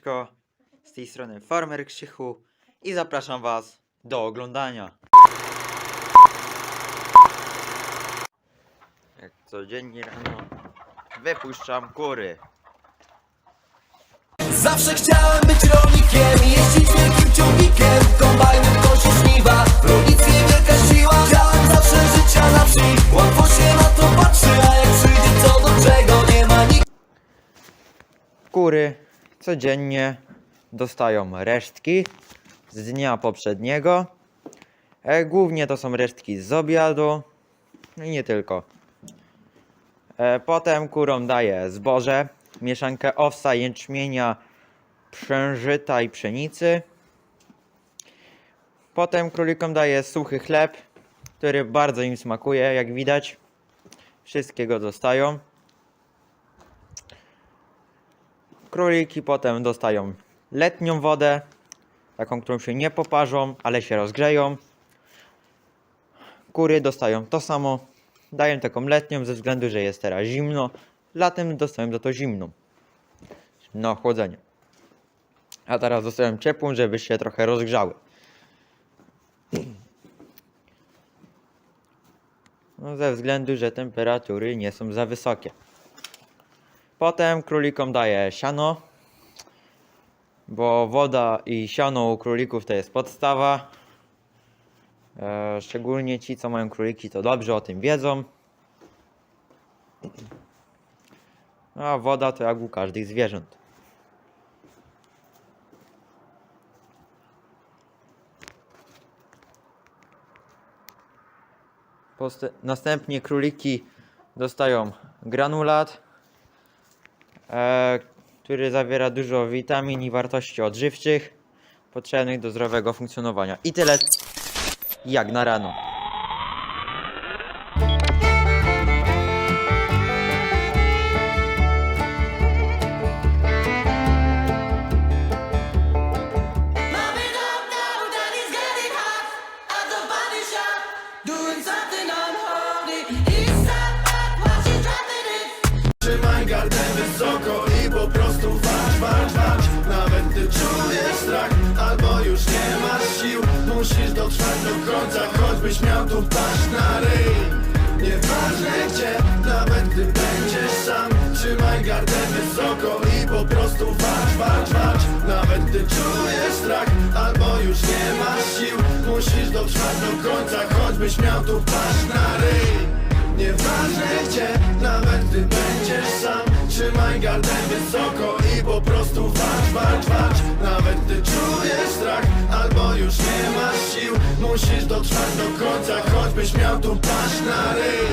Siemaneczko, z tej strony Farmer Krzychu i zapraszam Was do oglądania. Jak codziennie rano wypuszczam kury. Zawsze chciałem być rolnikiem Jeździć wielkim ciągnikiem Kombajnem kosi żniwa W rolnictwie wielka siła Chciałem zawsze życia na wsi Łatwo się na to patrzy A jak przyjdzie co do czego Nie ma nikt Kury codziennie dostają resztki z dnia poprzedniego. E, głównie to są resztki z obiadu i nie tylko. E, potem kurom daję zboże, mieszankę owsa, jęczmienia, przężyta i pszenicy. Potem królikom daję suchy chleb, który bardzo im smakuje, jak widać. Wszystkiego dostają. Króliki potem dostają letnią wodę, taką, którą się nie poparzą, ale się rozgrzeją. Kury dostają to samo, dają taką letnią ze względu, że jest teraz zimno. Latem dostają za to zimną, na ochłodzenie. A teraz dostają ciepłą, żeby się trochę rozgrzały. No, ze względu, że temperatury nie są za wysokie. Potem królikom daję siano, bo woda i siano u królików to jest podstawa. E, szczególnie ci, co mają króliki, to dobrze o tym wiedzą. A woda to jak u każdych zwierząt. Następnie króliki dostają granulat, który zawiera dużo witamin i wartości odżywczych potrzebnych do zdrowego funkcjonowania. I tyle jak na rano. Nawet gdy czujesz strach, albo już nie masz sił Musisz dotrwać do końca, choćbyś miał tu paść na ryj. Nieważne gdzie, nawet gdy będziesz sam Trzymaj gardę wysoko i po prostu walcz, walcz, walcz. Nawet gdy czujesz strach, albo już nie masz sił Musisz dotrwać do końca, choćbyś miał tu paść na ryj.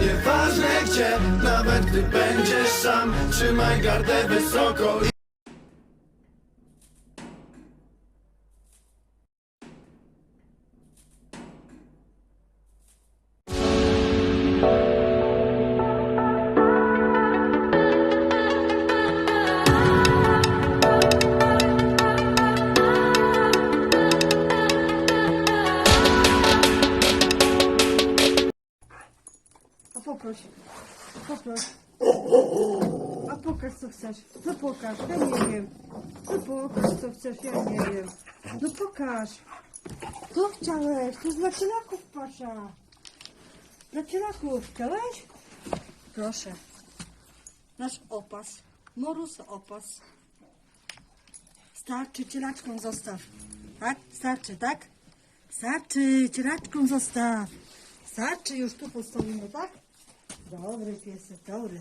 Nieważne gdzie, nawet gdy będziesz sam Trzymaj gardę wysoko chcesz, ja nie wiem. No pokaż. Co chciałeś? Jest dla cielaków pasza. Dla cielaków chciałeś? Proszę. Nasz opas. Morus opas. Starczy, cielaczką zostaw. Tak? Starczy, tak? Starczy, cielaczką zostaw. Starczy, już tu postawimy, tak? Dobry piesek, dobry.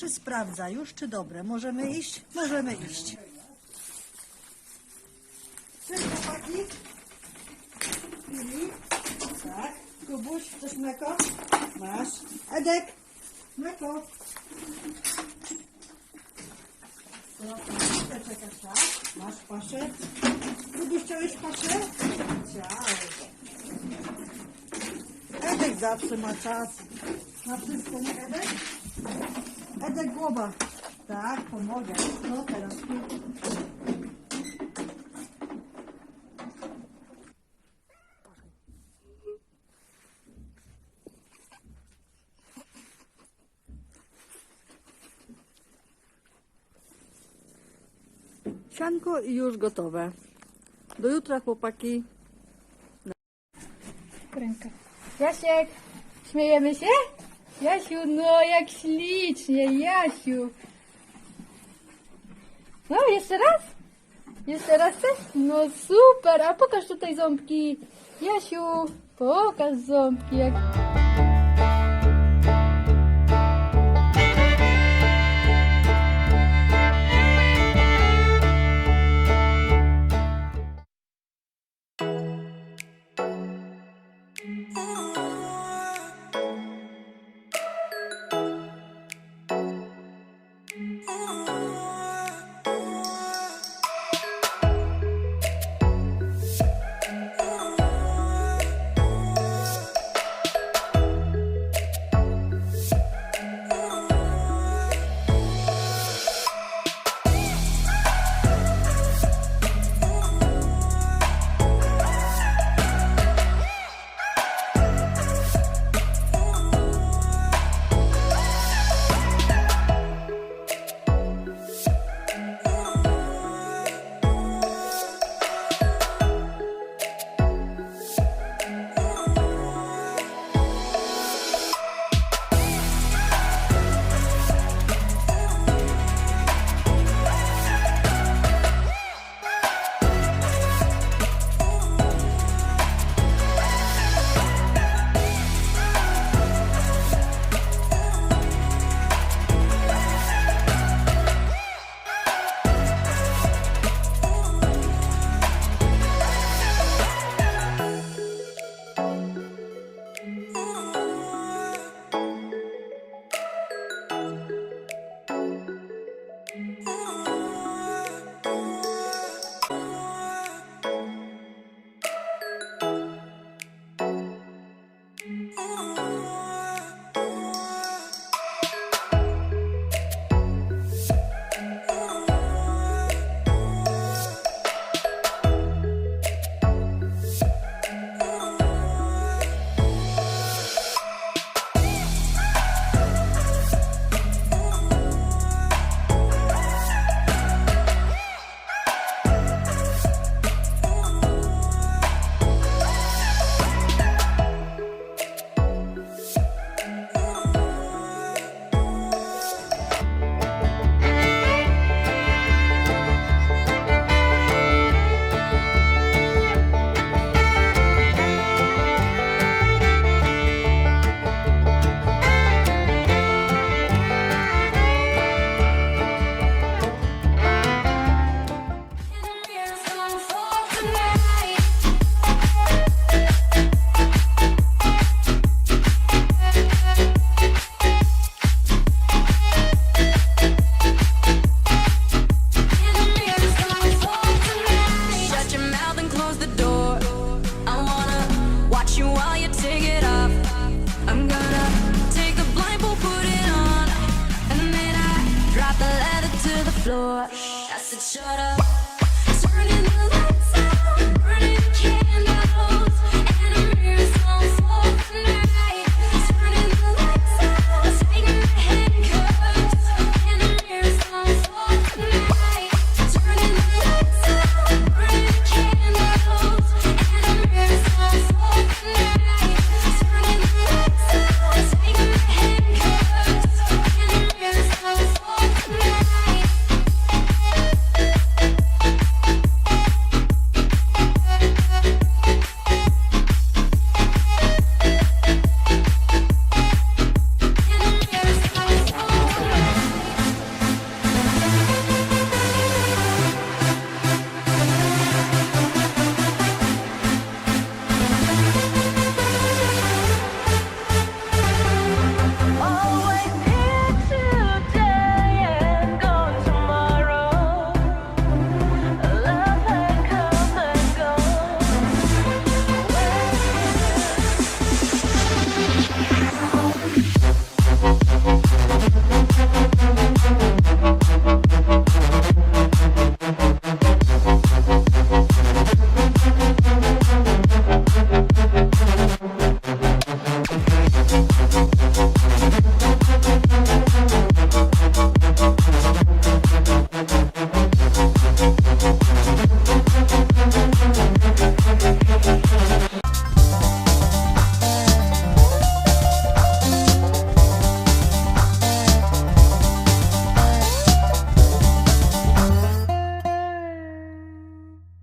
Pierwszy sprawdza już, czy dobre. Możemy iść? Możemy iść. Cześć, chłopaki. Filip. Tak. Kubuś, chcesz mleko? Masz. Edek. Mleko. Czekasz, tak? Masz paszę. Kubuś, chciałeś paszę? Chciałeś. Edek zawsze ma czas. Na wszystko, nie Edek? Edek głowa. Tak, pomogę. No teraz tu. Sianko i już gotowe. Do jutra chłopaki. Ręka. Jasiek, śmiejemy się? Jasiu, no jak ślicznie, Jasiu. No, jeszcze raz? Jeszcze raz chcesz? No super, a pokaż tutaj ząbki. Jasiu, pokaż ząbki. Jak... floor. I said, shut up. Turning the